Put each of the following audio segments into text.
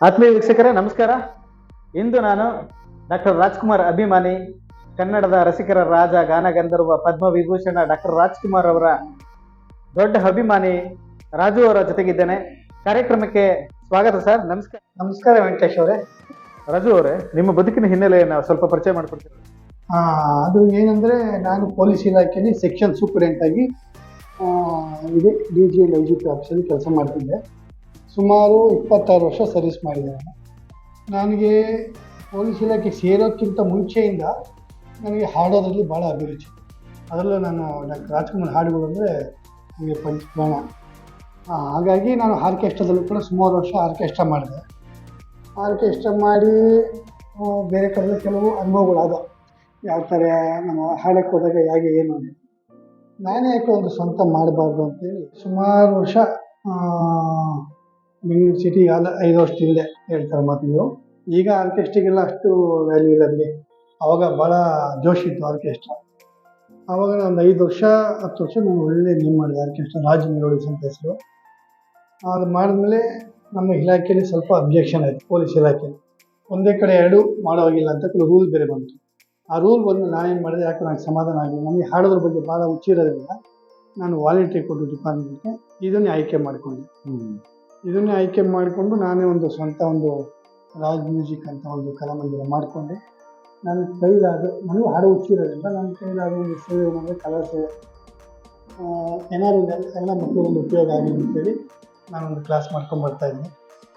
ಆತ್ಮೀಯ ವೀಕ್ಷಕರೇ ನಮಸ್ಕಾರ. ಇಂದು ನಾನು ಡಾಕ್ಟರ್ ರಾಜ್ಕುಮಾರ್ ಅಭಿಮಾನಿ ಕನ್ನಡದ ರಸಿಕರ ರಾಜ ಗಾನ ಗಂಧರ್ವ ಪದ್ಮ ವಿಭೂಷಣ ಡಾಕ್ಟರ್ ರಾಜ್ಕುಮಾರ್ ಅವರ ದೊಡ್ಡ ಅಭಿಮಾನಿ ರಾಜು ಅವರ ಜೊತೆಗಿದ್ದೇನೆ. ಕಾರ್ಯಕ್ರಮಕ್ಕೆ ಸ್ವಾಗತ ಸರ್ ನಮಸ್ಕಾರ. ನಮಸ್ಕಾರ ವೆಂಕಟೇಶ್ ಅವರೇ. ರಾಜು ಅವರೇ ನಿಮ್ಮ ಬದುಕಿನ ಹಿನ್ನೆಲೆಯನ್ನು ಸ್ವಲ್ಪ ಪರಿಚಯ ಮಾಡಿಕೊಡ್ತೀರಾ? ಅದು ಏನಂದರೆ ನಾನು ಪೊಲೀಸ್ ಇಲಾಖೆಯಲ್ಲಿ ಸೆಕ್ಷನ್ ಸೂಪರಿಂಟ್ ಆಗಿ ಇದೆ D G L I G P ಆಫೀಸಲ್ಲಿ ಕೆಲಸ ಮಾಡ್ತಿದ್ದೆ. ಸುಮಾರು ಇಪ್ಪತ್ತಾರು ವರ್ಷ ಸರ್ವಿಸ್ ಮಾಡಿದ್ದೇನೆ ನನಗೆ ಪೊಲೀಸ್ ಇಲಾಖೆ ಸೇರೋಕ್ಕಿಂತ ಮುಂಚೆಯಿಂದ ನನಗೆ ಹಾಡೋದ್ರಲ್ಲಿ ಭಾಳ ಅಭಿರುಚಿ. ಅದರಲ್ಲೂ ನಾನು ಡಾಕ್ಟರ್ ರಾಜ್ಕುಮಾರ್ ಹಾಡುಗಳು ಅಂದರೆ ನನಗೆ ಪಂಚಪ್ರಾಣ. ಹಾಗಾಗಿ ನಾನು ಆರ್ಕೆಸ್ಟ್ರಾದಲ್ಲೂ ಕೂಡ ಸುಮಾರು ವರ್ಷ ಆರ್ಕೆಸ್ಟ್ರಾ ಮಾಡಿದೆ. ಆರ್ಕೆಸ್ಟ್ರಾ ಮಾಡಿ ಬೇರೆ ಕಡೆ ಕೆಲವು ಅನುಭವಗಳಾದ. ಯಾವ ಥರ ನಮ್ಮ ಹಾಡಕ್ಕೆ ಹೋದಾಗ ಹೇಗೆ, ಏನು ಅಂತ. ನಾನೇ ಯಾಕೆ ಒಂದು ಸ್ವಂತ ಮಾಡಬಾರ್ದು ಅಂತೇಳಿ ಸುಮಾರು ವರ್ಷ ಬೆಂಗಳೂರು ಸಿಟಿ ಅಲ್ಲ ಐದು ವರ್ಷದಿಂದ ಹೇಳ್ತಾರೆ ಮೊದಲು ಈಗ ಆರ್ಕೆಸ್ಟ್ರಿಗೆಲ್ಲ ಅಷ್ಟು ವ್ಯಾಲ್ಯೂ ಇಲ್ಲ ಅಲ್ಲಿ ಅವಾಗ ಭಾಳ ಜೋಶ್ ಇತ್ತು ಆರ್ಕೆಸ್ಟ್ರಾ ಆವಾಗ ನಾನು ಐದು ವರ್ಷ, ಹತ್ತು ವರ್ಷ ನಾನು ಒಳ್ಳೆ ನೇಮ್ ಮಾಡಿದೆ ಆರ್ಕೆಸ್ಟ್ರಾ ರಾಜ್ ಮೆಲೋಡಿಸ್ ಅಂತ ಹೆಸರು. ಅದು ಮಾಡಿದ್ಮೇಲೆ ನಮ್ಮ ಇಲಾಖೆಯಲ್ಲಿ ಸ್ವಲ್ಪ ಅಬ್ಜೆಕ್ಷನ್ ಆಯಿತು ಪೊಲೀಸ್ ಇಲಾಖೆಯಲ್ಲಿ ಒಂದೇ ಕಡೆ ಎರಡು ಮಾಡೋವಾಗಿಲ್ಲ ಅಂತ ಕೆಲವು ರೂಲ್ ಬೇರೆ ಬಂತು. ಆ ರೂಲ್ ಬಂದು ನಾನೇನು ಮಾಡಿದೆ, ಯಾಕೆ ನನಗೆ ಸಮಾಧಾನ ಆಗಿಲ್ಲ ನನಗೆ ಹಾಡೋದ್ರ ಬಗ್ಗೆ ಭಾಳ ಹುಚ್ಚಿರೋದ್ರಿಂದ ನಾನು ವಾಲಂಟ್ರಿ ಕೊಟ್ಟು ಡಿಪಾರ್ಟ್ಮೆಂಟ್ಗೆ ಇದನ್ನೇ ಆಯ್ಕೆ ಮಾಡಿಕೊಂಡೆ. ಇದನ್ನೇ ಆಯ್ಕೆ ಮಾಡಿಕೊಂಡು ನಾನೇ ಒಂದು ಸ್ವಂತ ಒಂದು ರಾಜ್ ಮ್ಯೂಸಿಕ್ ಅಂತ ಒಂದು ಕಲಾಮಂದಿರ ಮಾಡಿಕೊಂಡೆ ನನ್ನ ಕೈಲಾದ ನನಗೂ ಹಾಡು ಹುಚ್ಚಿರೋದ್ರಿಂದ ನನ್ನ ಕೈಲಾದ ಒಂದು ಸೇವೆ ಮಾಡಿದ್ರೆ ಕಲಾ ಸೇವೆ. ಏನಾದ್ರು ಎಲ್ಲ ಮಕ್ಕಳಿಗೆ ಒಂದು ಉಪಯೋಗ ಆಗಲಿ ಅಂತೇಳಿ ನಾನೊಂದು ಕ್ಲಾಸ್ ಮಾಡ್ಕೊಂಡು ಬರ್ತಾ ಇದ್ದೆ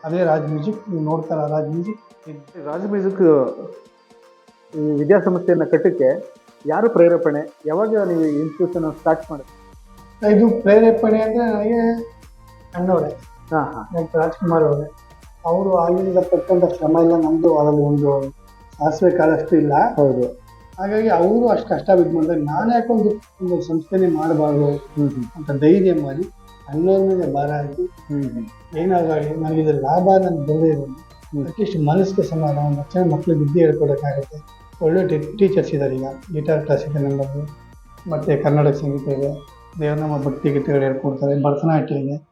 ಅದೇ ರಾಜ್ ಮ್ಯೂಸಿಕ್ ನೀವು ನೋಡ್ತಾರ ರಾಜ್ ಮ್ಯೂಸಿಕ್? ರಾಜ್ ಮ್ಯೂಸಿಕ್ ಈ ವಿದ್ಯಾಸಂಸ್ಥೆಯನ್ನು ಕಟ್ಟಕ್ಕೆ ಯಾರು ಪ್ರೇರೇಪಣೆ? ಯಾವಾಗ ನೀವು ಇನ್ಸ್ಟಿಟ್ಯೂಷನ್ ಸ್ಟಾರ್ಟ್ ಮಾಡಿದ್ರಿ? ಇದು ಪ್ರೇರೇಪಣೆ ಅಂದರೆ ನನಗೆ ಅಣ್ಣವರೇ. ಹಾ ಹಾ. ಡಾಕ್ಟರ್ ರಾಜ್ಕುಮಾರ್ ಅವರೇ ಅವರು ಆಗಿಂದ ಪಟ್ಟಂಥ ಶ್ರಮ ಇಲ್ಲ ನಮ್ಮದು ಅದರಲ್ಲಿ ಒಂದು ಸಾಸಿವೆ ಕಾಲಷ್ಟು ಇಲ್ಲ. ಹೌದು. ಹಾಗಾಗಿ ಅವರು ಅಷ್ಟು ಕಷ್ಟ ಬಿದ್ದು ಮಾಡಿದ್ರೆ ನಾನು ಯಾಕೊಂದು ಒಂದು ಸಂಸ್ಥೆನೇ ಮಾಡಬಾರ್ದು ಅಂತ ಧೈರ್ಯ ಮಾಡಿ ಅಣ್ಣವ್ರ ಮೇಲೆ ಭಾರ ಹಾಕಿ ಏನಾಗಲಿ ನನಗೆ ಇದರ ಲಾಭ ನನಗೆ ಬರದೇ ಇರೋದು ಅಟ್ಲೀಸ್ಟ್ ಮನಸ್ಸಿಗೆ ಸಮಾಧಾನ ಒಂದು ಚೆನ್ನಾಗಿ ಮಕ್ಕಳಿಗೆ ವಿದ್ಯೆ ಹೇಳ್ಕೊಡೋಕ್ಕಾಗುತ್ತೆ. ಒಳ್ಳೆ ಟೀಚರ್ಸ್ ಇದ್ದಾರೆ ಈಗ ಗಿಟಾರ್ ಕ್ಲಾಸ್ ಇದೆ ನಮ್ಮಲ್ಲಿ. ಮತ್ತು ಕನ್ನಡ ಸಂಗೀತ ಇದೆ. ದೇವನಾಮ ಭಕ್ತಿ ಗೀತೆಗಳು ಹೇಳ್ಕೊಡ್ತಾರೆ. ಭರತನಾಟ್ಯ ಇದೆ.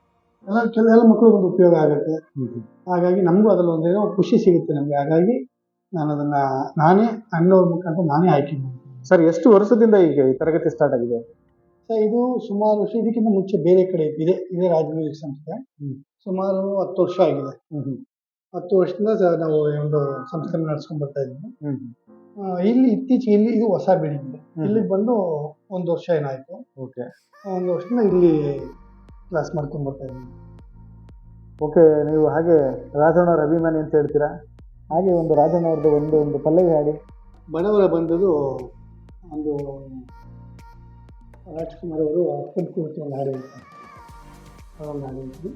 ಎಲ್ಲ ಕೆಲ ಎಲ್ಲ ಮಕ್ಕಳಿಗೆ ಒಂದು ಉಪಯೋಗ ಆಗುತ್ತೆ. ಹಾಗಾಗಿ ನಮಗೂ ಅದರಲ್ಲಿ ಒಂದೇನೋ ಖುಷಿ ಸಿಗುತ್ತೆ ನಮಗೆ. ಹಾಗಾಗಿ ನಾನು ಅದನ್ನು ನಾನೇ ಅಣ್ಣವ್ರ ಮುಖಾಂತರ ನಾನೇ ಆಯ್ಕೆ ಮಾಡ್ತೀನಿ. ಸರ್ ಎಷ್ಟು ವರ್ಷದಿಂದ ಈಗ ಈ ತರಗತಿ ಸ್ಟಾರ್ಟ್ ಆಗಿದೆ? ಸರ್ ಇದು ಸುಮಾರು ವರ್ಷ ಇದಕ್ಕಿಂತ ಮುಂಚೆ ಬೇರೆ ಕಡೆ ಇದೆ. ಇದೇ ರಾಜ ಮ್ಯೂಸಿಕ್ ಸಂಸ್ಥೆ ಸುಮಾರು ಹತ್ತು ವರ್ಷ ಆಗಿದೆ. ಹತ್ತು ವರ್ಷದಿಂದ ನಾವು ಒಂದು ಸಂಸ್ಥೆ ನಡೆಸ್ಕೊಂಡು ಬರ್ತಾ ಇದ್ದೀವಿ. ಇಲ್ಲಿ ಇತ್ತೀಚೆಗೆ ಇಲ್ಲಿ ಇದು ಹೊಸ ಬಿಲ್ಡಿಂಗ್ ಇದೆ. ಇಲ್ಲಿಗೆ ಬಂದು ಒಂದು ವರ್ಷ ಏನಾಯ್ತು. ಓಕೆ. ಒಂದು ವರ್ಷದಿಂದ ಇಲ್ಲಿ ಕ್ಲಾಸ್ ಮಾಡ್ಕೊಂಡು ಬರ್ತಾ ಇದ್ದೀನಿ. ಓಕೆ ನೀವು ಹಾಗೆ ರಾಜಣ್ಣವ್ರ ಅಭಿಮಾನಿ ಅಂತ ಹೇಳ್ತೀರಾ? ಹಾಗೆ ಒಂದು ರಾಜಣ್ಣವ್ರದ್ದು ಒಂದು ಒಂದು ಪಲ್ಲವಿ ಹಾಡಿ. ಬಡವರ ಬಂದದ್ದು ಒಂದು ರಾಜ್ಕುಮಾರ್ ಅವರು ಅಪ್ಪನ ಕುರಿತು ಒಂದು ಹಾಡು ಹೇಳ್ತಾರೆ ಅದೊಂದು ಹಾಡು ಹೇಳ್ತೀನಿ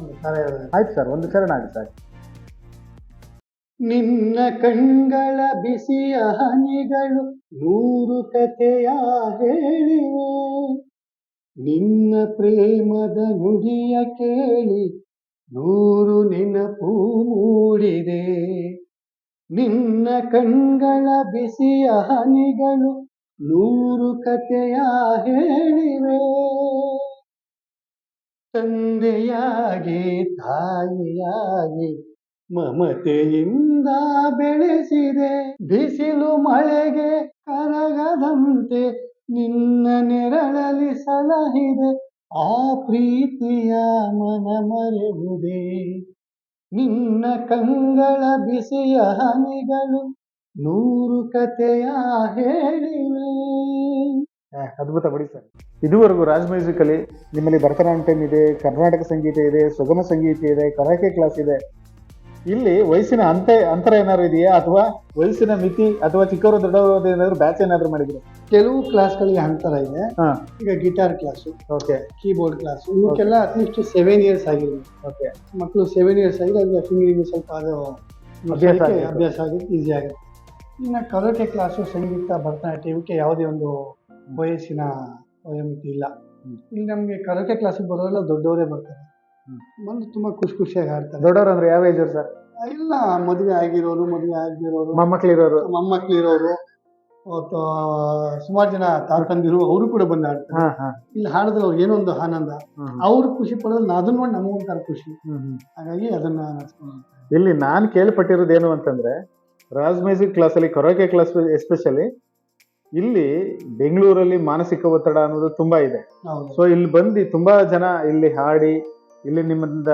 ಒಂದು ಕಾರ್ಯ ಆಯ್ತು ಸರ್ ಒಂದು ಚರಣ ಆಗಿ ಸರ್. ನಿನ್ನ ಕಣ್ಗಳ ಬಿಸಿಯ ಹನಿಗಳು ನೂರು ಕಥೆಯ ಹೇಳಿವೆ. ನಿನ್ನ ಪ್ರೇಮದ ನುಡಿಯ ಕೇಳಿ ನೂರು ನೆನಪು ಮೂಡಿದೆ. ನಿನ್ನ ಕಣ್ಗಳ ಬಿಸಿಯ ಹನಿಗಳು ನೂರು ಕಥೆಯ ಹೇಳಿವೆ. ತಂದೆಯಾಗಿ, ತಾಯಿಯಾಗಿ ಮಮತೆಯಿಂದ ಬೆಳೆಸಿದೆ. ಬಿಸಿಲು ಮಳೆಗೆ ಕರಗದಂತೆ ನಿನ್ನ ನೆರಳಲಿ ಸಲಹಿದೆ, ಆ ಪ್ರೀತಿಯ ಮನ ಮರೆಯುವುದೇ. ನಿನ್ನ ಕಂಗಳ ಬಿಸಿಯ ಹನಿಗಳು ನೂರು ಕಥೆಯ ಹೇಳಿವೆ. ಅದ್ಭುತ, ಬಿಡಿ ಸರ್. ಇದುವರೆಗೂ ರಾಜ್ ಮ್ಯೂಸಿಕಲ್ಲಿ ನಿಮ್ಮಲ್ಲಿ ಭರತನಾಟ್ಯಂ ಇದೆ, ಕರ್ನಾಟಕ ಸಂಗೀತ ಇದೆ, ಸುಗಮ ಸಂಗೀತ ಇದೆ, ಕರಾಕೆ ಕ್ಲಾಸ್ ಇದೆ. ಇಲ್ಲಿ ವಯಸ್ಸಿನ ಅಂತ ಅಂತರ ಏನಾದ್ರು ಇದೆಯಾ? ಅಥವಾ ವಯಸ್ಸಿನ ಮಿತಿ ಅಥವಾ ಚಿಕ್ಕವರು ದೊಡ್ಡವರು ಏನಾದ್ರು ಬ್ಯಾಚ್ ಏನಾದ್ರು ಮಾಡಿದ್ರು? ಕೆಲವು ಕ್ಲಾಸ್ಗಳಿಗೆ ಅಂತರ ಇದೆ. ಈಗ guitar class okay keyboard class ಇವಕ್ಕೆಲ್ಲ ಅಟ್ಲೀಸ್ಟ್ ಸೆವೆನ್ ಇಯರ್ಸ್ ಆಗಿದೆ. ಓಕೆ ಮಕ್ಕಳು ಸೆವೆನ್ ಇಯರ್ಸ್ ಆಗಿದೆ ಅದ್ರ ಫಿಂಗರಿಂಗ್ ಸ್ವಲ್ಪ ಅದು ಅಭ್ಯಾಸ ಆಗುತ್ತೆ. ಈಸಿ ಆಗುತ್ತೆ ಇನ್ನು ಕರೋಟೆ ಕ್ಲಾಸು ಸಂಗೀತ ಭರತನಾಟ್ಯ ಇವಕ್ಕೆ ಯಾವುದೇ ಒಂದು ವಯಸ್ಸಿನ ವಯೋಮಿತಿ ಇಲ್ಲ. ಇಲ್ಲಿ ನಮಗೆ ಕರೋಟೆ ಕ್ಲಾಸಿಗೆ ಬರೋರೆಲ್ಲ ದೊಡ್ಡವರೇ ಬರ್ತಾರೆ. ಬಂದು ತುಂಬ ಖುಷಿ ಖುಷಿಯಾಗಿ ಆಡ್ತಾರೆ. ದೊಡ್ಡವರು ಅಂದ್ರೆ ಯಾವ ಏಜ್ ಸರ್? ಇಲ್ಲ ಮದುವೆ ಆಗಿರೋರು ಮದುವೆ ಆಗಿರೋರು ಮೊಮ್ಮಕ್ಳಿರೋರು. ಮೊಮ್ಮಕ್ಳು ಇರೋರು ಅವತ್ತು ಸುಮಾರು ಜನ ತಾತಂದಿರು ಅವರು ಕೂಡ ಬಂದು ಹಾ ಇಲ್ಲಿ ಹಾಡಿದ್ರೆ ಅವ್ರು ಏನೊಂದು ಆನಂದ. ಅವ್ರು ಖುಷಿ ಪಡೋದು ಅದನ್ನ ನೋಡಿ ನಮಗೊಂಥರ ಖುಷಿ. ಹಾಗಾಗಿ ಅದನ್ನ ನಡ್ಸ್ಕೊಂಡು ಇಲ್ಲಿ ನಾನು ಕೇಳ್ಪಟ್ಟಿರೋದು ಏನು ಅಂತಂದ್ರೆ ರಾಜ್ ಮ್ಯೂಸಿಕ್ ಕ್ಲಾಸಲ್ಲಿ ಕೊರೋಕೆ ಕ್ಲಾಸ್ ಎಸ್ಪೆಷಲಿ ಇಲ್ಲಿ ಬೆಂಗಳೂರಲ್ಲಿ ಮಾನಸಿಕ ಒತ್ತಡ ಅನ್ನೋದು ತುಂಬಾ ಇದೆ. ಸೊ ಇಲ್ಲಿ ಬಂದು ತುಂಬಾ ಜನ ಇಲ್ಲಿ ಹಾಡಿ ಇಲ್ಲಿ ನಿಮ್ಮಿಂದ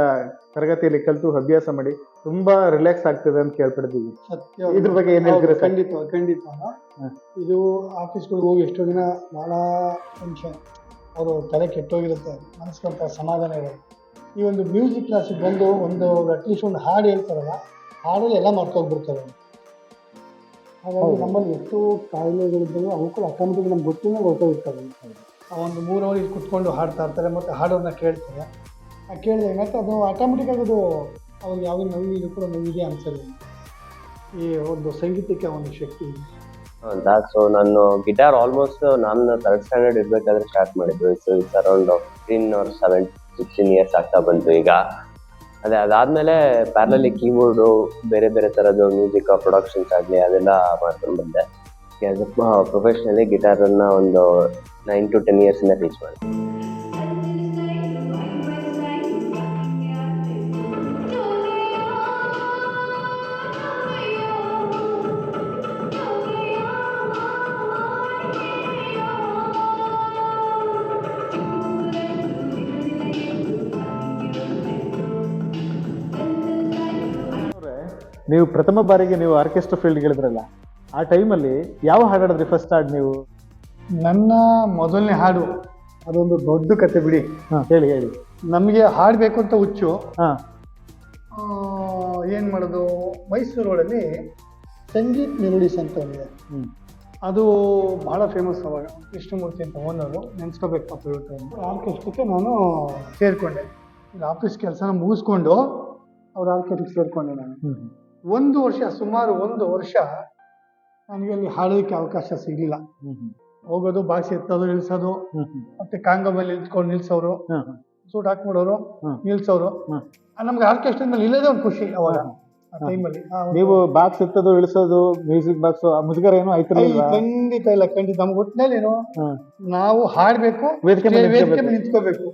ತರಗತಿಯಲ್ಲಿ ಕಲಿತು ಅಭ್ಯಾಸ ಮಾಡಿ ತುಂಬಾ ರಿಲ್ಯಾಕ್ಸ್ ಆಗ್ತದೆ ಅಂತ ಕೇಳ್ಪಡ್ತೀವಿ. ಸತ್ಯ. ಇದ್ರ ಬಗ್ಗೆ ಏನ್ ಹೇಳ್ತೀರಾ ಸರ್? ಖಂಡಿತ ಖಂಡಿತ. ಇದು ಆಫೀಸ್ಗಳಿಗೆ ಹೋಗಿ ಎಷ್ಟೋ ದಿನ ಬಹಳ ಟೆನ್ಷನ್ ಅವರು ತಲೆ ಕೆಟ್ಟೋಗಿರುತ್ತೆ ಮನಸ್ಸಿಗೆ ಒಂಥರ ಸಮಾಧಾನ ಇರೋದು ಈ ಒಂದು ಮ್ಯೂಸಿಕ್ ಕ್ಲಾಸಿಗೆ ಬಂದು ಒಂದು ಅಟ್ಲೀಸ್ಟ್ ಒಂದು ಹಾಡು ಹೇಳ್ತಾರಲ್ಲ ಹಾಡಲ್ಲಿ ಎಲ್ಲ ಮಾಡ್ಕೊಂಡ್ಬಿಡ್ತಾರೆ ಹಾಗಾಗಿ. ನಮ್ಮಲ್ಲಿ ಎಷ್ಟು ಕಾಯಿಲೆಗಳಿದ್ದಾವೆ ಅವು ಕೂಡ ಆಟೋಮೆಟಿಕ್ ನಮ್ಗೆ ಗೊತ್ತಿಲ್ಲ ಇರ್ತಾರೆ ಆ ಒಂದು ಮೂರು ಅವರಿಗೆ ಕುತ್ಕೊಂಡು ಹಾಡ್ತಾ ಇರ್ತಾರೆ ಮತ್ತು ಹಾಡೋದನ್ನ ಕೇಳ್ತಾರೆ. ಆ ಮತ್ತು ಅದು ಆಟೋಮೆಟಿಕ್ ಅದು ಅವ್ರಿಗೆ ಯಾವುದೇ ನೋವಿಗೆ ಕೂಡ ನೋವಿದೆ ಅನ್ಸಲ್ಲ ಈ ಒಂದು ಸಂಗೀತಕ್ಕೆ ಒಂದು ಶಕ್ತಿ ಸೊ ನಾನು ಗಿಟಾರ್ ಆಲ್ಮೋಸ್ಟ್ ನಾನು ತರ್ಡ್ ಸ್ಟ್ಯಾಂಡರ್ಡ್ ಇರ್ಬೇಕಾದ್ರೆ ಸ್ಟಾರ್ಟ್ ಮಾಡಿದ್ದು. It's around fifteen or seven sixteen years ಆಗ್ತಾ ಬಂತು ಈಗ. ಅದೇ, ಅದಾದ್ಮೇಲೆ ಪ್ಯಾರಲಲ್ಲಿ ಕೀಬೋರ್ಡು ಬೇರೆ ಬೇರೆ ಥರದ್ದು ಮ್ಯೂಸಿಕ್ ಪ್ರೊಡಕ್ಷನ್ಸ್ ಆಗಲಿ ಅದೆಲ್ಲ ಮಾಡ್ಕೊಂಡು ಬಂದೆ. ಪ್ರೊಫೆಷ್ನಲಿ ಗಿಟಾರನ್ನು ಒಂದು ನೈನ್ ಟು ಟೆನ್ ಇಯರ್ಸಿಂದ ಟೀಚ್ ಮಾಡಿದೆ ನೀವು ಪ್ರಥಮ ಬಾರಿಗೆ ನೀವು ಆರ್ಕೆಸ್ಟ್ರಾ ಫೀಲ್ಡ್ ಹೇಳಿದ್ರಲ್ಲ ಆ ಟೈಮಲ್ಲಿ ಯಾವ ಹಾಡು ಹಾಡಿದ್ರಿ ಫಸ್ಟ್ ಹಾಡು ನೀವು? ನನ್ನ ಮೊದಲನೇ ಹಾಡು ಅದೊಂದು ದೊಡ್ಡ ಕತೆ ಬಿಡಿ. ಹಾ ಹೇಳಿ ಹೇಳಿ. ನಮಗೆ ಹಾಡಬೇಕು ಅಂತ ಹುಚ್ಚು. ಹಾಂ. ಏನು ಮಾಡೋದು? ಮೈಸೂರು ರೋಡಲ್ಲಿ ಸಂಗೀತ್ ಮೆಲೋಡಿಸ್ ಅಂತ ಒಂದಿದೆ. ಅದು ಬಹಳ ಫೇಮಸ್ ಅವಾಗ. ಕೃಷ್ಣಮೂರ್ತಿ ಅಂತ ಓನರು ನೆನೆಸ್ಕೋಬೇಕು ಪಾಪ ಇವತ್ತು ಅಂತ. ಆರ್ಕೆಸ್ಟ್ರಕ್ಕೆ ನಾನು ಸೇರಿಕೊಂಡೆ. ಆಫೀಸ್ ಕೆಲಸನ ಮುಗಿಸ್ಕೊಂಡು ಅವ್ರ ಆರ್ಕೆಸ್ಟ್ರಿಗೆ ಸೇರಿಕೊಂಡೆ ನಾನು. ಒಂದು ವರ್ಷ ಸುಮಾರು ಒಂದು ವರ್ಷ ನನಗೆ ಅಲ್ಲಿ ಹಾಡೋದಕ್ಕೆ ಅವಕಾಶ ಸಿಗಲಿಲ್ಲ. ಹೋಗೋದು ಬಾಕ್ಸ್ ಎತ್ತೋದು ಹ್ಮ್ ಮತ್ತೆ ಕಾಂಗ ಮೇಲೆ ನಿಂತ್ಕೊಂಡು ನಿಲ್ಸೋರು ಸೂಟ್ ಹಾಕ್ಬಿಡೋರು. ನಿಲ್ಸೋರು. ನಮ್ಗೆ ಆರ್ಕೆಸ್ಟ್ರಾ ಮೇಲೆ ಇಲ್ಲದೇ ಒಂದು ಖುಷಿ ಅವಾಗ. ಟೈಮಲ್ಲಿ. ನೀವು ಬಾಕ್ಸ್ ಎತ್ತೋದು ಇಳಿಸೋದು ಮ್ಯೂಸಿಕ್ ಬಾಕ್ಸ್ ಮುಜುಗರ ಏನೋ ಆಯ್ತಿರ್ಲಿಲ್ವಾ? ಖಂಡಿತ ಇಲ್ಲ ಖಂಡಿತ. ನಮ್ಗೆ ಒಟ್ಟಿನಲ್ಲಿ ಏನು ನಾವು ಹಾಡಬೇಕು ವೇದಿಕೆ ಮೇಲೆ ವೇದಿಕೆ ನಿಂತ್ಕೋಬೇಕು. ಮೇಲೆ ನಿಂತ್ಕೋಬೇಕು.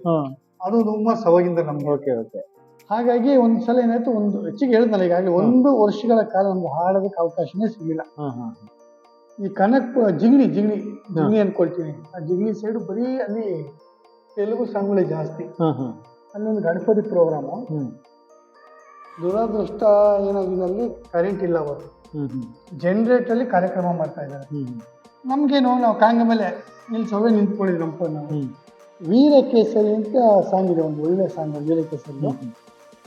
ಅದು ತುಂಬಾ ಸವಾಗಿಂದ ನಮ್ಗೆ. Okay okay. ಹಾಗಾಗಿ ಒಂದ್ಸಲ ಏನಾಯ್ತು ಒಂದು ಹೆಚ್ಚಿಗೆ ಹೇಳಿದ್ನಲ್ಲ ಈಗಾಗಲೇ ಒಂದು ವರ್ಷಗಳ ಕಾಲ ನಮ್ಗೆ ಹಾಡೋದಕ್ಕೆ ಅವಕಾಶನೇ ಸಿಗಲಿಲ್ಲ. ಈ ಕನಕ್ ಜಿಗಣಿ ಜಿಗ್ಣಿ ಜಿಗ್ಣಿ ಅನ್ಕೊಳ್ತೀನಿ. ಆ ಜಿಗ್ಣಿ ಸೈಡ್ ಬರೀ ಅಲ್ಲಿ ತೆಲುಗು ಸಾಂಗ್ಗಳೇ ಜಾಸ್ತಿ. ಅಲ್ಲೊಂದು ಗಣಪತಿ ಪ್ರೋಗ್ರಾಮು ದುರಾದೃಷ್ಟ ಅಲ್ಲಿ ಕರೆಂಟ್ ಇಲ್ಲ ಅವರು. ಜನರೇಟಲ್ಲಿ ಕಾರ್ಯಕ್ರಮ ಮಾಡ್ತಾ ಇದ್ದಾರೆ. ನಮಗೇನು ನಾವು ಕಾಂಗ ಮೇಲೆ ನಿಲ್ಸೋವೇ ನಿಂತ್ಕೊಂಡಿದ್ವಿ ನಮ್ಮ ನಾವು ಹ್ಮ್. ವೀರ ಕೇಸರಿ ಅಂತ ಸಾಂಗ್ ಇದೆ ಒಂದು ಒಳ್ಳೆ ಸಾಂಗ್ ವೀರ ಕೇಸರಿ ಹ್ಮ್.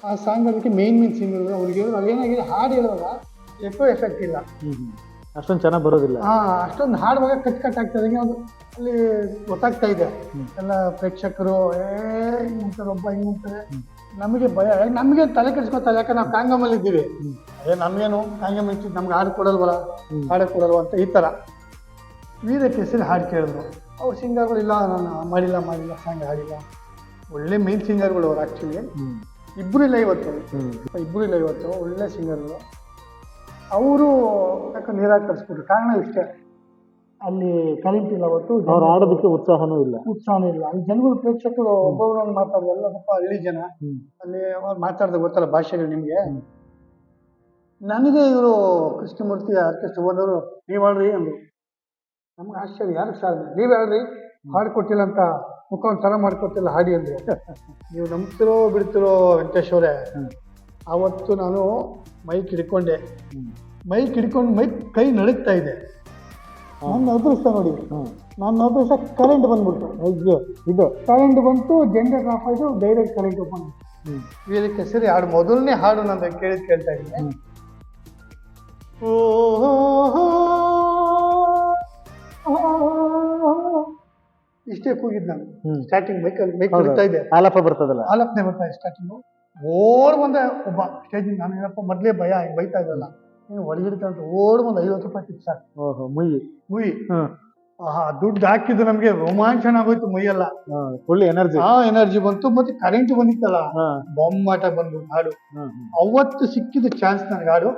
ಆ ಸಾಂಗ್ ಅದಕ್ಕೆ ಮೇನ್ ಮೇನ್ ಸಿಂಗರ್ ಅವ್ರಿಗೆ ಅಲ್ಲಿ ಏನಾಗಿದೆ ಹಾಡು ಹೇಳುವಾಗ ಎಫೋ ಎಫೆಕ್ಟ್ ಇಲ್ಲ. ಅಷ್ಟೊಂದು ಚೆನ್ನಾಗಿ ಬರೋದಿಲ್ಲ. ಆ ಅಷ್ಟೊಂದು ಹಾಡುವಾಗ ಕಟ್ ಕಟ್ ಆಗ್ತದೆ ಅದು ಅಲ್ಲಿ ಗೊತ್ತಾಗ್ತಾ ಇದೆ. ಎಲ್ಲ ಪ್ರೇಕ್ಷಕರು ಏ ಒಬ್ಬ ಒಬ್ಬ ಹಿಂಗಂತಾರೆ ನಮಗೆ ಭಯ. ನಮಗೆ ತಲೆ ಕೆಡಿಸ್ಕೊತಾರೆ ಯಾಕಂದ್ರೆ ನಾವು ಕಾಂಗಮಲ್ಲಿ ಇದ್ದೀವಿ. ಅದೇ ನಮಗೇನು? ಕಾಂಗಮ್ ಇತ್ತು ನಮ್ಗೆ ಹಾಡು ಕೊಡಲ್ವಲ್ಲ. ಹಾಡು ಕೊಡಲ್ವ ಅಂತ ಈ ಥರ ವೀರ ಕೇಸಲ್ಲಿ ಹಾಡು ಕೇಳಿದ್ರು. ಅವ್ರು ಸಿಂಗರ್ಗಳು ಇಲ್ಲ ನಾನು ಮಾಡಿಲ್ಲ ಮಾಡಿಲ್ಲ ಸಾಂಗ್ ಹಾಡಿಲ್ಲ. ಒಳ್ಳೆ ಮೇನ್ ಸಿಂಗರ್ಗಳು ಅವ್ರು ಆ್ಯಕ್ಚುಲಿ ಇಬ್ಬರು ಇಲ್ಲ ಇವತ್ತು ಇಬ್ಬರು ಇಲ್ಲ ಇವತ್ತು ಒಳ್ಳೆ ಸಿಂಗರ್ಗಳು ಅವರು. ಯಾಕೆ ನಿರಾಕರಿಸ್ಬಿಟ್ರು ಕಾರಣ ಇಷ್ಟೇ. ಅಲ್ಲಿ ಕರೆಂಟ್ ಇಲ್ಲ ಅವತ್ತು ಅವ್ರು ಆಡೋದಕ್ಕೆ ಉತ್ಸಾಹನೂ ಇಲ್ಲ. ಉತ್ಸಾಹನೂ ಇಲ್ಲ. ಅಲ್ಲಿ ಜನಗಳು ಪ್ರೇಕ್ಷಕರು ಒಬ್ಬೊಬ್ಬರನ್ನು ಮಾತಾಡೋದು ಎಲ್ಲ ಸ್ವಲ್ಪ ಹಳ್ಳಿ ಜನ. ಅಲ್ಲಿ ಅವ್ರು ಮಾತಾಡ್ದಾಗ ಗೊತ್ತಲ್ಲ ಭಾಷೆಗಳು ನಿಮಗೆ? ನನಗೆ ಇವರು ಕೃಷ್ಣಮೂರ್ತಿ ಆರ್ಕೆಸ್ಟ್ರಾ ಓದೋರು ನೀವು ಆಡ್ರಿ ಅಂದರು. ನಮ್ಗೆ ಆಶ್ಚರ್ಯ. ಯಾರು ಸರ್ ನೀವು ಆಡ್ರಿ ಹಾಡು ಕೊಟ್ಟಿಲ್ಲ ಅಂತ ಮುಖ ಒಂದು ಥರ ಮಾಡ್ಕೊತಿಲ್ಲ ಹಾಡಿ ಅಂದರು. ನೀವು ನಂಬ್ತಿರೋ ಬಿಡ್ತಿರೋ ವೆಂಕಟೇಶ್ ಅವರೇ ಆವತ್ತು ನಾನು ಮೈಕ್ ಹಿಡ್ಕೊಂಡೆ. ಮೈಕ್ ಹಿಡ್ಕೊಂಡು ಮೈಕ್ ಕೈ ನಡುಗ್ತಾ ಇದೆ. ನನ್ನ ಅದೃಷ್ಟ ನೋಡಿ. ನಾನು ನನ್ನ ಅದೃಷ್ಟ ಕರೆಂಟ್ ಬಂದ್ಬಿಟ್ಟು ಅಯ್ಯೋ ಇದು. ಕರೆಂಟ್ ಬಂತು ಜೆಂಡರ್ ಆಫ್ ಆಯಿತು ಡೈರೆಕ್ಟ್ ಕರೆಂಟ್ ಓಪನ್ ಇದಕ್ಕೆ ಸರಿ ಹಾಡು ಮೊದಲನೇ ಹಾಡು ನಾನು ಕೇಳಿದ್ ಕೇಳ್ತಾ ಇದ್ದೀನಿ. ಓ, ಇಷ್ಟೇ ಕೂಗಿದ್ ನಾನು ಸ್ಟಾರ್ಟಿಂಗ್ ಮೈಕಲ್ ಮೈಕ್ ಬರ್ತಾ ಇದೆ. ಆಲಾಪ ಬರ್ತದಲ್ಲ. ಆಲೋಚನೆ ಬರ್ತಾ ಇದೆ ಸ್ಟಾರ್ಟಿಂಗು ಓಡ್ ಬಂದೆ ಒಬ್ಬ ಸ್ಟೇಜ್ ನಾನು ಏನಪ್ಪ ಮೊದಲೇ ಭಯ ಹಿಂಗ್ ಬೈತಾ ಇದ್ದಲ್ಲ ಏನು ಒಳಗಿಡ್ತ ಅಂತ ಓಡ್ ಬಂದು ಐವತ್ತು ರೂಪಾಯಿ ಟಿಪ್ಸ್ ಹಾಕಿ ಓಹೋ ಮುಯಿ ಮುಯಿ ಆ ಆಹಾ ದುಡ್ಡು ಹಾಕಿದ್ದು ನಮ್ಗೆ ರೋಮಾಂಚನ ಆಗೋಯ್ತು ಮೈಯೆಲ್ಲ ಫುಲ್ ಎನರ್ಜಿ ಆ ಎನರ್ಜಿ ಬಂತು ಮತ್ತೆ ಕರೆಂಟ್ ಬಂದಿತ್ತಲ್ಲ. ಬೊಮ್ಮಾಟ ಬಂದು ಹಾಡು. ಅವತ್ತು ಸಿಕ್ಕಿದ ಚಾನ್ಸ್ ನನಗೆ ಹಾಡು.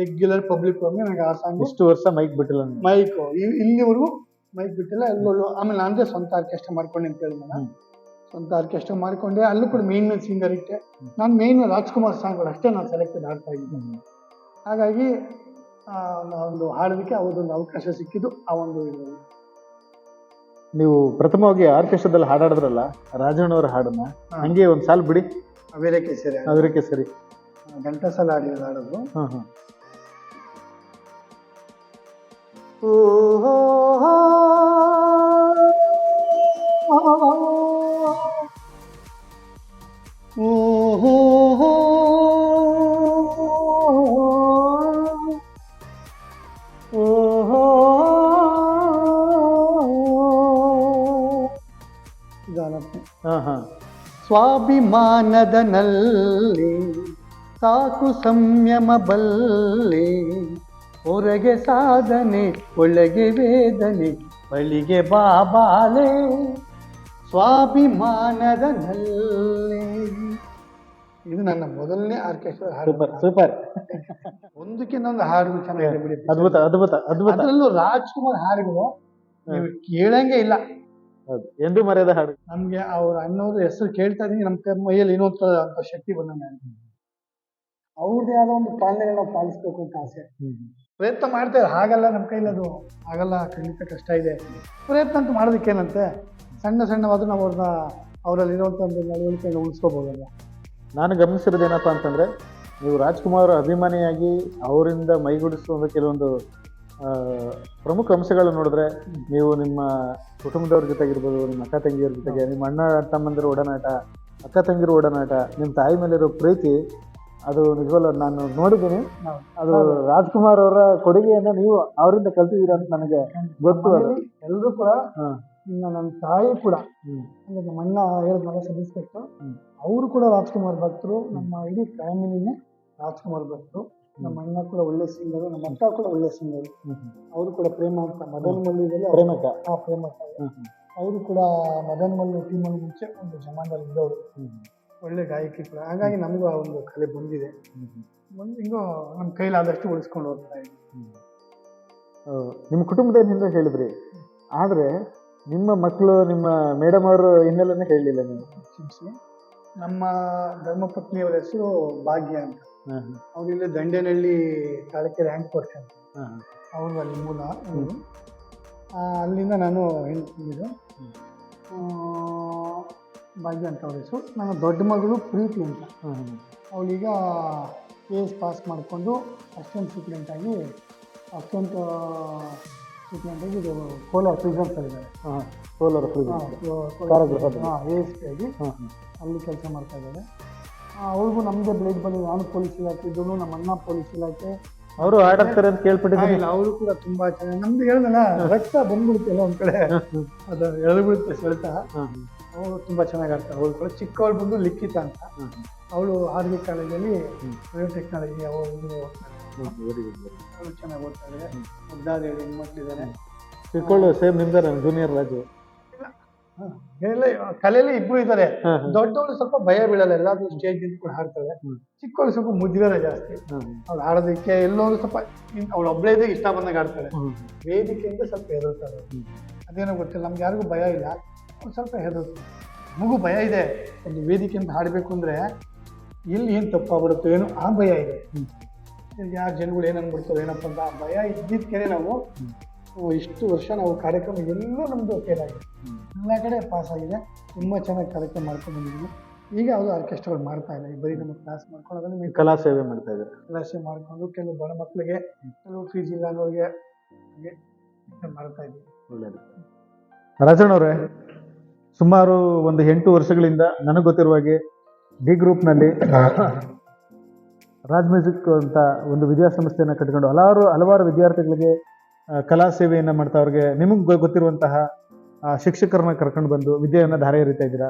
ರೆಗ್ಯುಲರ್ ಪಬ್ಲಿಕ್ ನನಗೆ ಆ ಸಾಂಗ್ ಇಷ್ಟು ವರ್ಷ ಮೈಕ್ ಬಿಟ್ಟಿಲ್ಲ. ಮೈಕ್ ಇಲ್ಲಿವರೆಗೂ ಮೈಕ್ ಬಿಟ್ಟಿಲ್ಲ ಎಲ್ಲೋ ಆಮೇಲೆ ನಾನೇ ಸ್ವಂತ ಆರ್ಕೆಸ್ಟ್ರಾ ಮಾಡ್ಕೊಂಡೆ ಅಂತ ಹೇಳಿ ಮೇಡಮ್ ಸ್ವಂತ ಆರ್ಕೆಸ್ಟ್ರಾ ಮಾಡ್ಕೊಂಡೆ ಅಲ್ಲೂ ಕೂಡ ಮೇನ್ ಮೇನ್ ಸಿಂಗರ್ ಇಟ್ಟೆ ನಾನು ಮೇನ್ ರಾಜ್ಕುಮಾರ್ ಸಾಂಗ್ಗಳು ಅಷ್ಟೇ ನಾನು ಸೆಲೆಕ್ಟೆಡ್ ಆಡ್ತಾ ಇದ್ದೀನಿ ಹಾಗಾಗಿ ಒಂದು ಹಾಡೋದಕ್ಕೆ ಅವ್ರದೊಂದು ಅವಕಾಶ ಸಿಕ್ಕಿದ್ದು ಆ ಒಂದು. ನೀವು ಪ್ರಥಮವಾಗಿ ಆರ್ಕೆಸ್ಟ್ರಾದಲ್ಲಿ ಹಾಡಾಡಿದ್ರಲ್ಲ ರಾಜಣ್ಣವರ ಹಾಡನ್ನ. ಹಂಗೆ ಒಂದು ಸಾಲು ಬಿಡಿ. ಅದಕ್ಕೆ ಸರಿ ಗಂಟಸಲ ಹಾಡಿರೋದು ಹಾಡೋದು ಹ್ಮ್ ಹ್ಮ್ ಓ ಹಾ. ಹಾ ಸ್ವಾಭಿಮಾನದ ನಲ್ಲಿ ಸಾಕು ಸಂಯಮ ಬಲ್ಲೆ ಹೊರಗೆ ಸಾಧನೆ ಒಳಗೆ ವೇದನೆ ಬಳಿಗೆ ಬಾಬಾಲೆ. ಸ್ವಾಭಿಮಾನದ ನಲ್ಲಿ ಇದು ನನ್ನ ಮೊದಲನೇ ಆರ್ಕೆಸ್ಟ್ರಾ ಹಾಡು. Super super. ಒಂದಕ್ಕಿಂತ ಒಂದು ಹಾಡು ಚೆನ್ನಾಗಿದೆ ಬಿಡಿ. ಅದ್ಭುತ ಅದ್ಭುತ ಅದ್ಭುತ. ಅದರಲ್ಲೂ ರಾಜ್ಕುಮಾರ್ ಹಾಡುಗಳು ನೀವು ಕೇಳಂಗೆ ಇಲ್ಲ. ಹೌದು. ಎಂದು ಮರ್ಯಾದ ಹಾಡು. ನಮ್ಗೆ ಅವ್ರ ಅಣ್ಣವ್ರ ಹೆಸರು ಕೇಳ್ತಾ ಇದೀನಿ ನಮ್ಮ ಕೈ ಮೈಯಲ್ಲಿ ಏನೋ ಅಂತ ಶಕ್ತಿ ಬಂದಂಗೆ ಅವ್ರದ್ದೇ ಆದ ಒಂದು ಪಾಲನೆಗಳನ್ನ ಪಾಲಿಸ್ಬೇಕು ಅಂತ ಆಸೆ. ಪ್ರಯತ್ನ ಮಾಡ್ತೇವೆ ಹಾಗಲ್ಲ ನಮ್ಮ ಕೈಲಿ ಅದು ಆಗಲ್ಲ ಖಂಡಿತ ಕಷ್ಟ ಇದೆ. ಪ್ರಯತ್ನ ಅಂತ ಮಾಡೋದಕ್ಕೇನಂತೆ ಸಣ್ಣ ಸಣ್ಣವಾದ್ರೂ ನಾವು ಅವ್ರನ್ನ ಅವರಲ್ಲಿರುವಂಥ ಒಂದು ನಡವಳಿಕೆಯನ್ನು ಉಳಿಸ್ಕೋಬೋದಲ್ಲ. ನಾನು ಗಮನಿಸಿರೋದೇನಪ್ಪ ಅಂತಂದ್ರೆ ನೀವು ರಾಜ್ಕುಮಾರ್ ಅಭಿಮಾನಿಯಾಗಿ ಅವರಿಂದ ಮೈಗೂಡಿಸುವಂಥ ಕೆಲವೊಂದು ಪ್ರಮುಖ ಅಂಶಗಳು ನೋಡಿದ್ರೆ ನೀವು ನಿಮ್ಮ ಕುಟುಂಬದವ್ರ ಜೊತೆಗಿರ್ಬೋದು ನಿಮ್ಮ ಅಕ್ಕ ತಂಗಿಯರ ಜೊತೆಗೆ ನಿಮ್ಮ ಅಣ್ಣ ತಮ್ಮಂದಿರ ಒಡನಾಟ ಅಕ್ಕ ತಂಗಿರು ಒಡನಾಟ ನಿಮ್ಮ ತಾಯಿ ಮೇಲಿರೋ ಪ್ರೀತಿ ಅದು ನಿಜವಲ್ಲ ನಾನು ನೋಡಿದ್ದೀನಿ. ಅದು ರಾಜ್ಕುಮಾರ್ ಅವರ ಕೊಡುಗೆಯನ್ನ ನೀವು ಅವರಿಂದ ಕಲ್ತಿದ್ದೀರಾ ಅಂತ ನನಗೆ ಗೊತ್ತು ಎಲ್ಲರೂ ಕೂಡ. ಇನ್ನು ನನ್ನ ತಾಯಿ ಕೂಡ. ಅಂದ್ರೆ ನಮ್ಮ ಅಣ್ಣ ಇನ್ಸ್ಪೆಕ್ಟರ್ ಅವರು ಕೂಡ ರಾಜ್ಕುಮಾರ್ ಭಕ್ತರು ನಮ್ಮ ಇಡೀ ಫ್ಯಾಮಿಲಿನೇ ರಾಜ್ಕುಮಾರ್ ಭಕ್ತರು. ನಮ್ಮ ಅಣ್ಣ ಕೂಡ ಒಳ್ಳೆ ಸಿಂಗರು ನಮ್ಮ ಅಕ್ಕ ಕೂಡ ಒಳ್ಳೆ ಸಿಂಗರು. ಅವರು ಕೂಡ ಪ್ರೇಮ ಅಂತ ಮದನ್ ಮಲ್ಲಿದಲ್ಲಿ ಪ್ರೇಮಕ ಆ ಪ್ರೇಮಕ. ಅವರು. ಕೂಡ ಮದನ್ ಮಲ್ಲು ಟೀಮಲ್ಲಿ ಮುಂಚೆ ಒಂದು ಜಮಾನದಲ್ಲಿ ಇದ್ದವರು. ಒಳ್ಳೆ ಗಾಯಕಿ ಕೂಡ. ಹಾಗಾಗಿ ನಮಗೂ ಆ ಒಂದು ಕಲೆ ಬಂದಿದೆ. ಬಂದು ಹಿಂಗೋ ನಮ್ಮ ಕೈಲಾದಷ್ಟು ಉಳಿಸ್ಕೊಂಡು ಹೋಗ್ತಾ ಇದ್ದೀವಿ ನಿಮ್ಮ ಕುಟುಂಬದ ಹಿಂದೆ ಹೇಳಿದ್ರಿ? ಆದ್ರೆ ನಿಮ್ಮ ಮಕ್ಕಳು ನಿಮ್ಮ ಮೇಡಮ್ ಅವರು ಹಿನ್ನೆಲೆನೇ ಹೇಳಲಿಲ್ಲ ನೀವು. ನಮ್ಮ ಧರ್ಮಪತ್ನಿಯವರ ಹೆಸರು ಭಾಗ್ಯ ಅಂತ. ಹಾ, ದಂಡೆನಹಳ್ಳಿ ತಾಲೂಕಿಗೆ ರ್ಯಾಂಕ್ ಕೊಡ್ತೇನೆ. ಅವರು ಅಲ್ಲಿ ಮೂಲ ಅಲ್ಲಿಂದ ನಾನು ಇದು ಭಾಗ್ಯ ಅಂತ ಅವ್ರ ಹೆಸರು. ನನ್ನ ದೊಡ್ಡ ಮಗಳು ಪ್ರೀತಿ ಅಂತ. ಅವಳೀಗ ಕೆ ಎಸ್ ಪಾಸ್ ಮಾಡಿಕೊಂಡು ಅಸ್ಟೆಂಟ್ ಆಗಿ ಅಸಿಸ್ಟೆಂಟ್ ಸೂಪ್ರೆಂಟ್ ಆಗಿ ಇದು ಕೋಲಾರ ಪ್ರಿಸನ್ಸ್ ಇದ್ದಾರೆ. ಹಾಂ ಕೋಲಾರ ಕಾರಾಗೃಹದಲ್ಲಿ. ಹಾಂ ಎ ಎಸ್ ಪಿ ಆಗಿ. ಅಲ್ಲಿ ಕೆಲಸ ಮಾಡ್ತಾ ಇದ್ದಾರೆ. ಅವ್ರಿಗೂ ನಮಗೆ ಬ್ಲೇಡ್ ಬಂದಿದೆ. ನಾನು ಪೊಲೀಸ್ ಇಲಾಖೆ ಇದ್ದನು ನಮ್ಮ ಅಣ್ಣ ಪೊಲೀಸ್ ಇಲಾಖೆ. ಅವರು ಆಡಾಡ್ತಾರೆ ಅಂತ ಕೇಳ್ಪಟ್ಟಿದ್ದೀನಿ ಇಲ್ಲ ಅವರು ಕೂಡ ತುಂಬಾ ಚೆನ್ನಾಗಿ ನಮ್ದು ಹೇಳಿದಲ್ಲ ರಕ್ತ ಬಂದ್ಬಿಡುತ್ತೆ ಅಲ್ಲ ಒಂದ್ ಕಡೆ? ಅದು ಎಳ್ಬಿಡುತ್ತೆ ಸೆಳೆತ. ಅವಳು ತುಂಬಾ ಚೆನ್ನಾಗಿ ಆಡ್ತಾರೆ. ಅವ್ರು ಕೂಡ ಚಿಕ್ಕವಳು ಬಂದು ಲಿಖಿತ ಅಂತ. ಅವಳು ಆರ್ ವಿ ಕಾಲೇಜಲ್ಲಿ ಟೆಕ್ನಾಲಜಿ ಅವಳು ಓದ್ತಾಳೆ good. ಅವಳು ಚೆನ್ನಾಗಿ ಓದ್ತಾ ಇದ್ದಾರೆ ಮುದ್ದಾದ ಹೇಳಿ ಹೆಣ್ಮಕ್ಳಿದ್ದಾರೆ. ಚಿಕ್ಕವಳು ಸೇಮ್ ನಿಮ್ದಾರೆ ಜೂನಿಯರ್ ರಾಜು ಕಲೆಯಲ್ಲಿ ಇಬ್ರು ಇದ್ದಾರೆ. ದೊಡ್ಡವಳು ಸ್ವಲ್ಪ ಭಯ ಬೀಳಲ್ಲ ಎಲ್ಲಾದ್ರೂ ಸ್ಟೇಜ್ ಕೂಡ ಹಾಡ್ತಾಳೆ. ಚಿಕ್ಕವಳು ಸ್ವಲ್ಪ ಮುದ್ದಿರೋದೇ ಜಾಸ್ತಿ. ಅವ್ಳು ಹಾಡೋದಕ್ಕೆ ಎಲ್ಲೋರು ಸ್ವಲ್ಪ ಅವಳು ಒಬ್ಬಳೇ ಇಷ್ಟ ಬಂದಾಗ ಆಡ್ತಾಳೆ ಹ್ಮ್. ವೇದಿಕೆಯಿಂದ ಸ್ವಲ್ಪ ಹೆದರ್ತಾಳೆ. ಅದೇನೋ ಗೊತ್ತಿಲ್ಲ ನಮ್ಗೆ ಯಾರಿಗೂ ಭಯ ಇಲ್ಲ. ಅವ್ಳು ಸ್ವಲ್ಪ ಹೆದರ್ತಾರೆ ನಮಗೂ ಭಯ ಇದೆ ಒಂದು ವೇದಿಕೆಯಿಂದ ಹಾಡಬೇಕು ಅಂದರೆ ಎಲ್ಲಿ ಏನು ತಪ್ಪಾಗ್ಬಿಡುತ್ತೋ ಏನೋ ಆ ಭಯ ಇದೆ. ಯಾರು ಜನಗಳು ಏನು ಅನ್ಬಿಡ್ತಾರೋ ಏನಪ್ಪ ಅಂತ ಆ ಭಯ ಇದ್ದಿದ್ದಕ್ಕೆ ನಾವು ಇಷ್ಟು ವರ್ಷ ನಾವು ಕಾರ್ಯಕ್ರಮ ಎಲ್ಲೂ ನಮ್ಮದು ಫೇಲ್ ಆಗಿದೆ. ಎಲ್ಲ ಕಡೆ ಪಾಸ್ ಆಗಿದೆ. ತುಂಬ ಚೆನ್ನಾಗಿ ಕಾರ್ಯಕ್ರಮ ಮಾಡ್ಕೊಂಡು ಬಂದಿದ್ದೀವಿ. ಈಗ ಯಾವುದು ಆರ್ಕೆಸ್ಟ್ರಾಗಳು ಮಾಡ್ತಾ ಇಲ್ಲ. ಈಗ ಬರೀ ನಮ್ಮ ಕ್ಲಾಸ್ ಮಾಡ್ಕೊಂಡು ಅದನ್ನು ನೀವು ಕಲಾ ಸೇವೆ ಮಾಡ್ತಾ ಇದ್ದಾರೆ. ಸೇವೆ ಮಾಡಿಕೊಂಡು ಕೆಲವು ಬಡ ಮಕ್ಕಳಿಗೆ ಕೆಲವು ಫೀಸ್ ಇಲ್ಲ ಅನ್ನೋರಿಗೆ ಹೀಗೆ ಮಾಡ್ತಾ ಇದ್ದೀವಿ. ಒಳ್ಳೇದು. ರಾಜಣ್ಣವ್ರೆ ಸುಮಾರು ಒಂದು ಎಂಟು ವರ್ಷಗಳಿಂದ ನನಗೆ ಗೊತ್ತಿರುವ ಹಾಗೆ ಡಿ ಗ್ರೂಪ್ನಲ್ಲಿ ರಾಜ್ ಮ್ಯೂಸಿಕ್ ಅಂತ ಒಂದು ವಿದ್ಯಾಸಂಸ್ಥೆಯನ್ನು ಕಟ್ಕೊಂಡು ಹಲವಾರು ಹಲವಾರು ವಿದ್ಯಾರ್ಥಿಗಳಿಗೆ ಕಲಾ ಸೇವೆಯನ್ನು ಮಾಡ್ತಾ ಅವ್ರಿಗೆ ನಿಮಗೆ ಗೊತ್ತಿರುವಂತಹ ಶಿಕ್ಷಕರನ್ನ ಕರ್ಕೊಂಡು ಬಂದು ವಿದ್ಯೆಯನ್ನು ಧಾರೆ ಎರಿತಾ ಇದ್ದೀರಾ?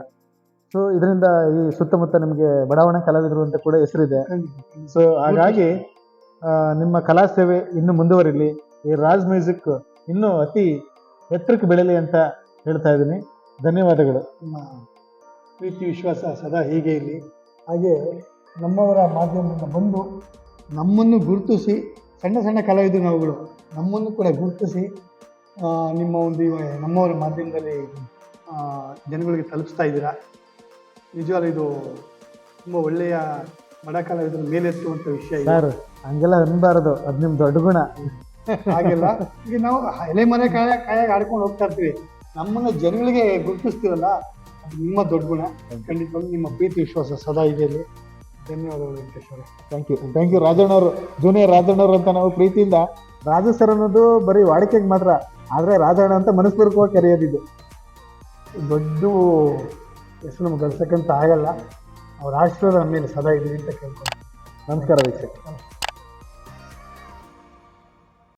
ಸೊ ಇದರಿಂದ ಈ ಸುತ್ತಮುತ್ತ ನಿಮಗೆ ಬಡಾವಣೆ ಕಲಾವಿದರು ಅಂತ ಕೂಡ ಹೆಸರಿದೆ. ಸೊ ಹಾಗಾಗಿ ನಿಮ್ಮ ಕಲಾ ಸೇವೆ ಇನ್ನು ಮುಂದುವರಿಲಿ ಈ ರಾಜ್ ಮ್ಯೂಸಿಕ್ ಇನ್ನೂ ಅತಿ ಎತ್ತರಕ್ಕೆ ಬೆಳೀಲಿ ಅಂತ ಹೇಳ್ತಾ ಇದ್ದೀನಿ. ಧನ್ಯವಾದಗಳು. ನಿಮ್ಮ ಪ್ರೀತಿ ವಿಶ್ವಾಸ ಸದಾ ಹೀಗೆ ಇರಲಿ. ಹಾಗೆ ನಮ್ಮವರ ಮಾಧ್ಯಮದಿಂದ ಬಂದು ನಮ್ಮನ್ನು ಗುರುತಿಸಿ ಸಣ್ಣ ಸಣ್ಣ ಕಲಾವಿದರು ನಾವುಗಳು ನಮ್ಮನ್ನು ಕೂಡ ಗುರುತಿಸಿ ನಿಮ್ಮ ಒಂದು ನಮ್ಮವರ ಮಾಧ್ಯಮದಲ್ಲಿ ಜನಗಳಿಗೆ ತಲುಪಿಸ್ತಾ ಇದ್ದೀರಾ ನಿಜವಾಗ್ಲೂ ಇದು ತುಂಬ ಒಳ್ಳೆಯ ಬಡ ಕಲಾವಿದರ ಮೇಲೆತ್ತುವಂಥ ವಿಷಯ. ಸರ್ ಹಂಗೆಲ್ಲ ಅನ್ಬಾರದು ಅದು ನಿಮ್ಮ ದೊಡ್ಡ ಗುಣ ಹಾಗೆಲ್ಲ ಈಗ ನಾವು ಎಲೆ ಮನೆ ಕಾಯ ಕಾಯಾಗಿ ಆಡ್ಕೊಂಡು ಹೋಗ್ತಾ ಇರ್ತೀವಿ ನಮ್ಮನ್ನು ಜನಗಳಿಗೆ ಗುರುತಿಸ್ತೀವಲ್ಲ ಅದು ನಿಮ್ಮ ದೊಡ್ಡ ಗುಣ ಖಂಡಿತವಾಗಿ ನಿಮ್ಮ ಪ್ರೀತಿ ವಿಶ್ವಾಸ ಸದಾ ಇದೆ ಇಲ್ಲಿ. ಧನ್ಯವಾದಗಳು Venkateshwara thank you thank you ರಾಜಣ್ಣವರು. Junior ರಾಜಣ್ಣವ್ರು ಅಂತ ನಾವು ಪ್ರೀತಿಯಿಂದ ರಾಜ ಸರ್ ಅನ್ನೋದು ಬರೀ ವಾಡಿಕೆಗೆ ಮಾತ್ರ, ಆದರೆ ರಾಜಣ್ಣ ಅಂತ ಮನಸ್ಪೂರ್ವಕವಾಗಿ ಕರೆಯೋದಿದ್ದು. ದೊಡ್ಡ ಹೆಸರು ನಮ್ಗೆ ಗಳಿಸಕ್ಕಂತ ಆಗಲ್ಲ ಅವ್ರ ಆಶೀರ್ವಾದ ಮೇಲೆ ಸದಾ ಇದ್ದೀವಿ ಅಂತ ಕೇಳ್ಕೊಂಡು ನಮಸ್ಕಾರ ವೀಕ್ಷಕ